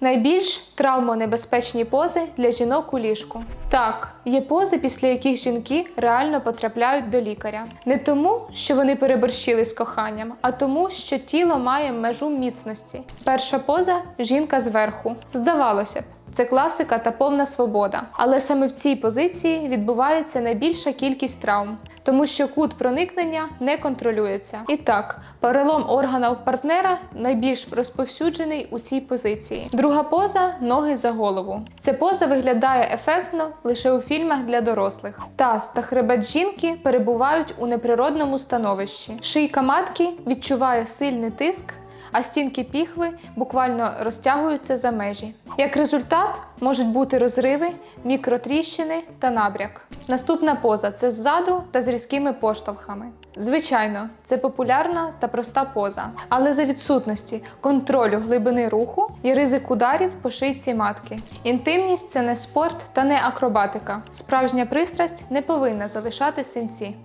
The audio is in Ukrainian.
Найбільш травмонебезпечні пози для жінок у ліжку. Так, є пози, після яких жінки реально потрапляють до лікаря. Не тому, що вони переборщили з коханням, а тому, що тіло має межу міцності. Перша поза жінка зверху. Здавалося б. Це класика та повна свобода. Але саме в цій позиції відбувається найбільша кількість травм, тому що кут проникнення не контролюється. І так, перелом органа у партнера найбільш розповсюджений у цій позиції. Друга поза ноги за голову. Ця поза виглядає ефектно лише у фільмах для дорослих. Таз та хребет жінки перебувають у неприродному становищі. Шийка матки відчуває сильний тиск а стінки піхви буквально розтягуються за межі. Як результат можуть бути розриви, мікротріщини та набряк. Наступна поза це ззаду та з різкими поштовхами. Звичайно, це популярна та проста поза, але за відсутності контролю глибини руху і ризик ударів по шийці матки. Інтимність це не спорт та не акробатика. Справжня пристрасть не повинна залишати синці.